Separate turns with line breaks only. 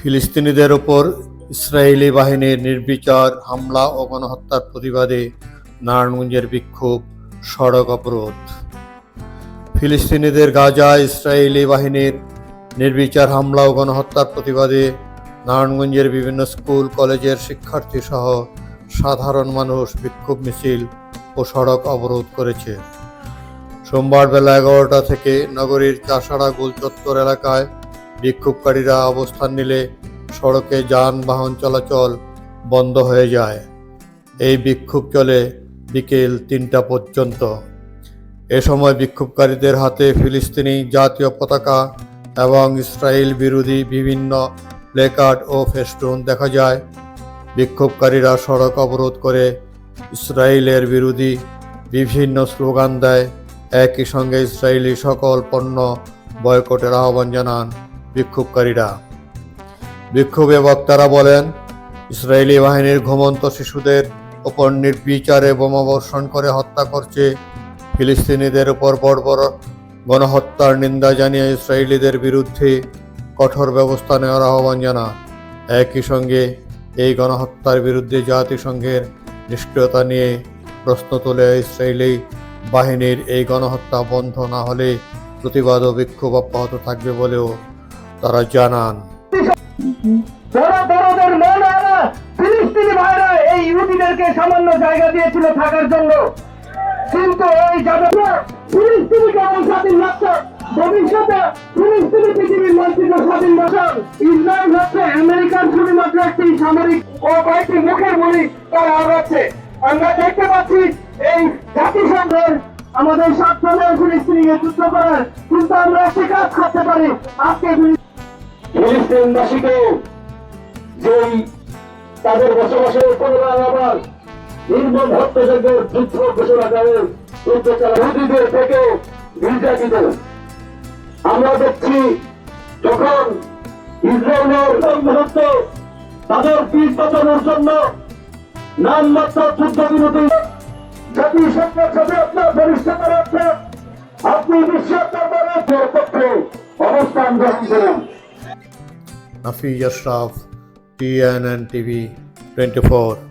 ফিলিস্তিনিদের ওপর ইসরায়েলি বাহিনীর নির্বিচার, হামলা ও গণহত্যার প্রতিবাদে নারায়ণগঞ্জের বিক্ষোভ, সড়ক অবরোধ। ফিলিস্তিনিদের গাজায় ইসরায়েলি বাহিনীর নির্বিচার, হামলা ও গণহত্যার প্রতিবাদে নারায়ণগঞ্জের বিভিন্ন স্কুল, কলেজের শিক্ষার্থী সহ সাধারণ মানুষ বিক্ষোভ মিছিল ও সড়ক অবরোধ করেছে। সোমবার বেলা এগারোটা থেকে নগরীর চাষাড়া গোলচত্বর এলাকায় বিক্ষোভকারীরা অবস্থান নিলে সড়কে যানবাহন চলাচল বন্ধ হয়ে যায়। এই বিক্ষোভ চলে বিকেল তিনটা পর্যন্ত। এ সময় বিক্ষোভকারীদের হাতে ফিলিস্তিনি জাতীয় পতাকা এবং ইসরায়েল বিরোধী বিভিন্ন প্লেকার্ড ও ফেস্টুন দেখা যায়। বিক্ষোভকারীরা সড়ক অবরোধ করে ইসরায়েলের বিরোধী বিভিন্ন স্লোগান দেয়। একই সঙ্গে ইসরায়েলি সকল পণ্য বয়কটের আহ্বান জানান। বিক্ষোভকারীরা। বিক্ষোভে বক্তারা বলেন, ইসরায়েলি বাহিনীর ঘুমন্ত শিশুদের ওপর নির্বিচারে বোমাবর্ষণ করে হত্যা করছে ফিলিস্তিনিদের উপর বর্বর গণহত্যার নিন্দা জানিয়ে ইসরায়েলিদের বিরুদ্ধে কঠোর ব্যবস্থা নেওয়ার আহ্বান জানান একই সঙ্গে এই গণহত্যার বিরুদ্ধে জাতিসংঘের নিষ্ক্রিয়তা নিয়ে প্রশ্ন তোলে ইসরায়েলি বাহিনীর এই গণহত্যা বন্ধ না হলে প্রতিবাদ ও বিক্ষোভ অব্যাহত থাকবে বলেও তারা জানান।
ফিলিস্তিনি ভাইরা এই ইহুদিদেরকে সামান্য জায়গা দিয়েছিল থাকার জন্য। কিন্তু এই যাবে ফিলিস্তিনি কেমন স্বাধীন ভবিষ্যতে ফিলিস্তিনি পৃথিবীর মানচিত্র স্বাধীন ইসরায়েল হচ্ছে আমেরিকার শুধুমাত্র একটি সামরিক ও কয়েকটি মুখের বলি তারা আগাচ্ছে। আমরা দেখতে পাচ্ছি এই জাতিসংঘের আমাদের স্বার্থ ফিলিস্তিনিকে যুদ্ধ করার কিন্তু আমরা একটি কাজ করতে পারি। আজকে ফিলিস্তিনবাসীকে যেই তাদের বসবাসের পুনরায় আবার নির্মম হত্যাযজ্ঞের যুদ্ধ ঘোষণা করে যুদ্ধ চালা ইহুদিদের থেকে নির্যাতিত আমরা দেখছি যখন ইসরায়েলের তাদের বীজ বাঁচানোর জন্য নামমাত্র যুদ্ধ বিরতি জাতিসংঘের সাথে আপনার ভবিষ্যৎ রাখছে আপনি বিশ্বের দরবারে পক্ষে অবস্থান গ্রহণ করুন।
Nafi Yashraf, TNN TV 24.